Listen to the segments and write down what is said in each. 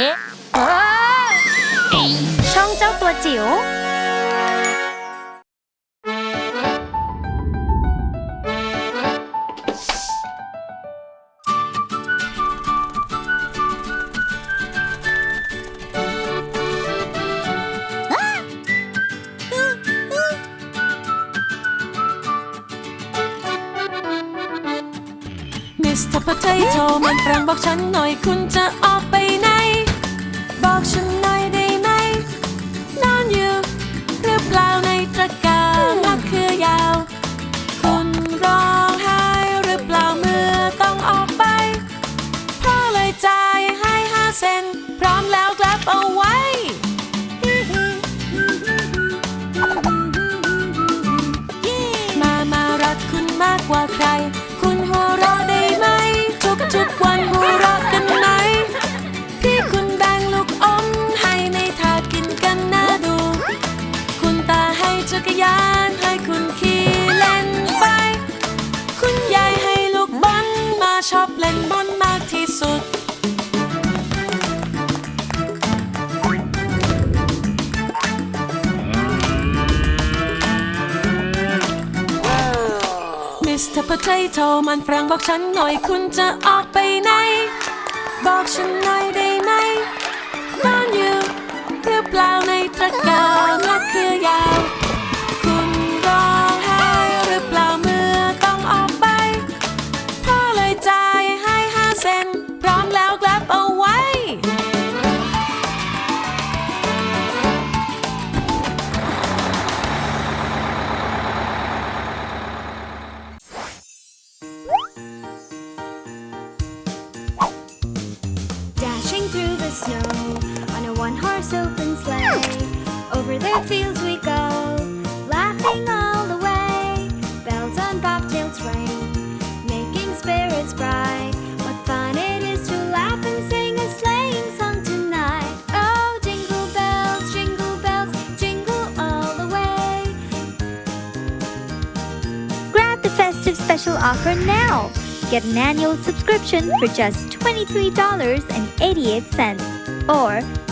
เอ๊ะช่องเจ้าตัวจิ๋วมิสเตอร์พ t เ t o มันฝรั่งบอกฉันหน่อยคุณจะออกไปไหน สเตอร์ t a t o มันฝรั่งบอกฉันหน่อยคุณจะออกไปไหน บอกฉันหน่อยได้ไหมนอนอยู่หรือเปล่าในตะกร้า sleigh. Over the fields we go, laughing all the way. Bells on bobtails ring, making spirits bright. What fun it is to laugh and sing a sleighing song tonight. Oh, jingle bells, jingle bells, jingle all the way. Grab the festive special offer now. Get an annual subscription for just $23.88 or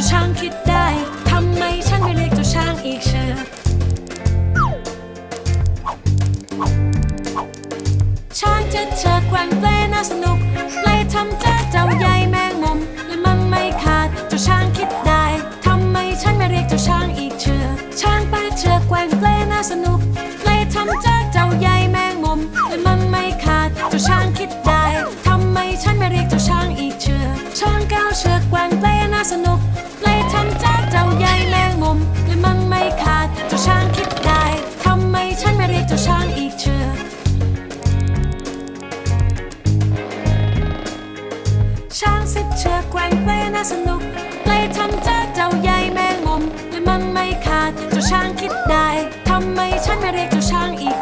จ้าช้างคิดได้ ทำไมฉันไม่เรียกเจ้าช้างอีกเชือกช้างจะเชิดแกว่งเปลน่าสนุกเปลทำเจ้าเจ้าใยแมงมุมและมันไม่ขาดเจ้าช้างคิดได้ ทำไมฉันไม่เรียกเจ้าช้างอีกเชือกช้างแปเชือกแกว่งเปลน่าสนุกเปลทำเจ้าเจ้าใยแเชือกแกว่งเปลน่าสนุกเปลทำจาเจ้าใยแมงมุมและมันไม่ขาด เจ้าช้างคิดได้ทำไมฉันไม่เรียกเจ้าช้างอีก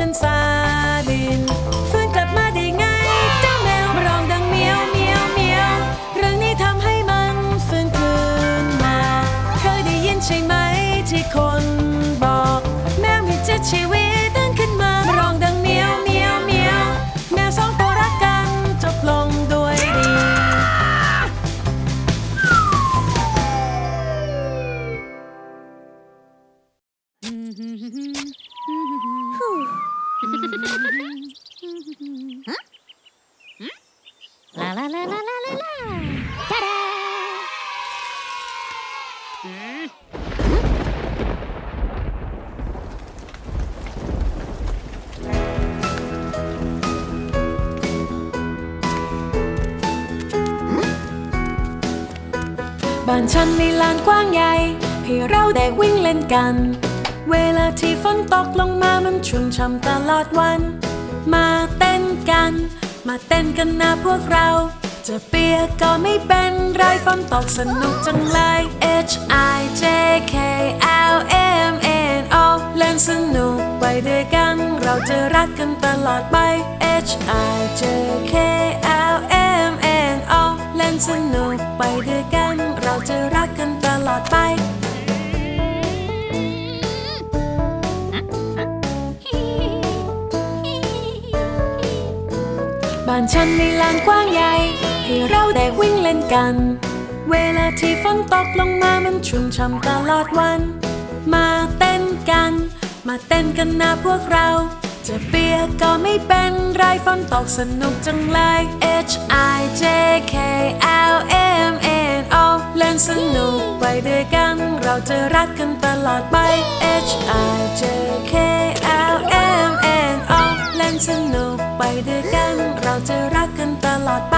ฉันซาดินฟื้นกลับมาได้ไงเจ้าแมวร้องดังเมียวเมียวเมียวเรื่องนี้ทำให้มันฟื้นคืนมาเคยได้ยินใช่ไหมที่คนบอก แมวมีเจ็ดชีวิตานฉันมีลานกว้างใหญ่ ให้เราได้วิ่งเล่นกัน เวลาที่ฝนตกลงมามันชุ่มช่ำตลอดวัน มาเต้นกัน มาเต้นกันนะพวกเรา จะเปียกก็ไม่เป็นไรฝนตกสนุกจังเลย H I J K L M N O เล่นสนุกไปด้วยกัน เราจะรักกันตลอดไป H I J K L สนุกไปด้วยกัน เราจะรักกันตลอดไป บ้านฉันมีลานกว้างใหญ่ ให้เราได้วิ่งเล่นกัน เวลาที่ฝนตกลงมามันชุ่มช่ำตลอดวัน มาเต้นกัน มาเต้นกันนะพวกเรา จะเปียกก็ไม่เป็นไรฝนตกสนุกจังเลย H I J K L M N O เล่นสนุกไปด้วยกัน เราจะรักกันตลอดไป H I J K L M N O เล่นสนุกไปด้วยกัน เราจะรักกันตลอดไป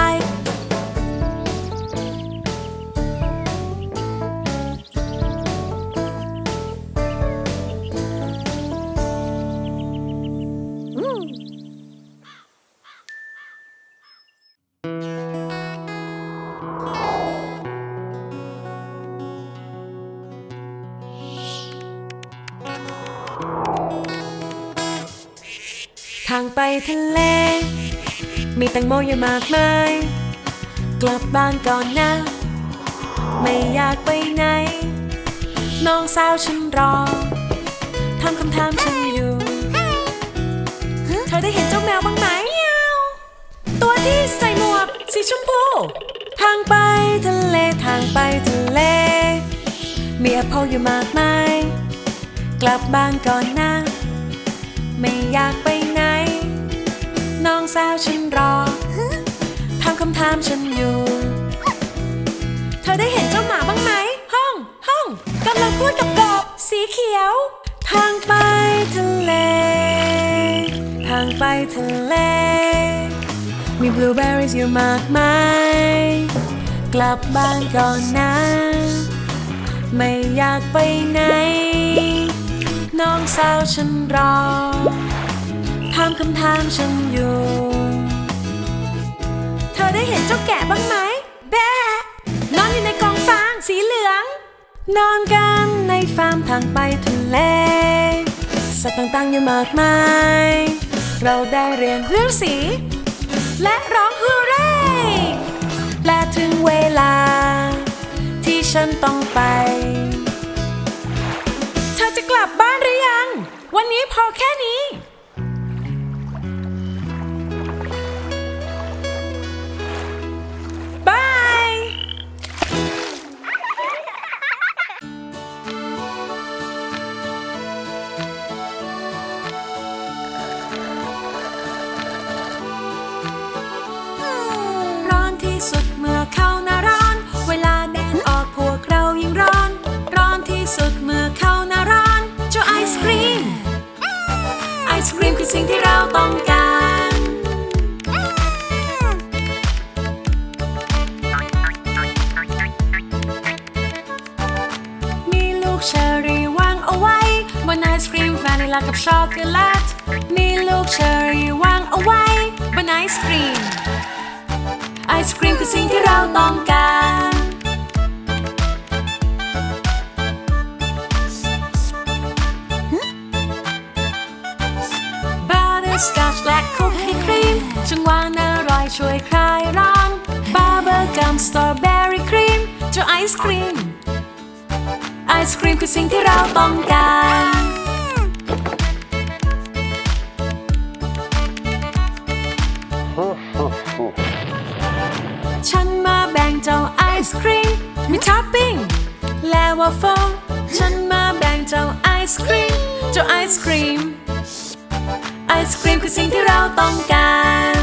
ทางไปทะเล มีแตงโมอยู่มากมาย กลับบ้านก่อนนะ ไม่อยากไปไหน น้องสาวฉันรอทำคำถามฉันอยู่ เธอได้เห็นเจ้าแมวบ้างไหม ตัวที่ใส่หมวกสีชมพู ทางไปทะเลทางไปทะเลมีแอปเปิลอยู่มากมาย กลับบ้านก่อนนะ ไม่อยากไปไหน น้องสาวฉันรอถามคำถามฉันอยู่ เธอได้เห็นเจ้าหมาบ้างไหม ห้อง ห้องกำลังพูดกับกบสีเขียว ทางไปทะเล ทางไปทะเล มีบลูเบอร์รี่อยู่มากมาย กลับบ้านก่อนนะ ไม่อยากไปไหน น้องสาวฉันรอามคำถามฉันอยู่ เธอได้เห็นเจ้าแกะบ้างไหม แบะนอนอยู่ในกองฟางสีเหลือง นอนกันในฟาร์มทางไปทะเล สัตว์ต่างๆอยู่มากมาย เราได้เรียนเรื่องสี และร้องฮูเร่และถึงเวลา ที่ฉันต้องไป เธอจะกลับบ้านหรือยัง วันนี้พอแค่นี้ สุดเมื่อเข้าหน้าร้อนเจ้าไอศครีม ไอศครีมคือสิ่งที่เราต้องการ มีลูกเชอรี่วางเอาไว้บนไอศครีมวานิลากับช็อกโกแลต มีลูกเชอรี่วางเอาไว้บนไอศครีม ไอศครีมคือสิ่งที่เราต้องการ ช่วยคลายร้อนบาร์เบอร์กัมสตรอเบอรี่ครีมจ้าไอศครีม ไอศครีมคือสิ่งที่เราต้องการฉันมาแบ่งเจ้าไอศครีมมีท็อปปิ้งและวาฟเฟิลฉันมาแบ่งเจ้าไอศครีมเจ้าไอศครีม ไอศครีมคือสิ่งที่เราต้องการ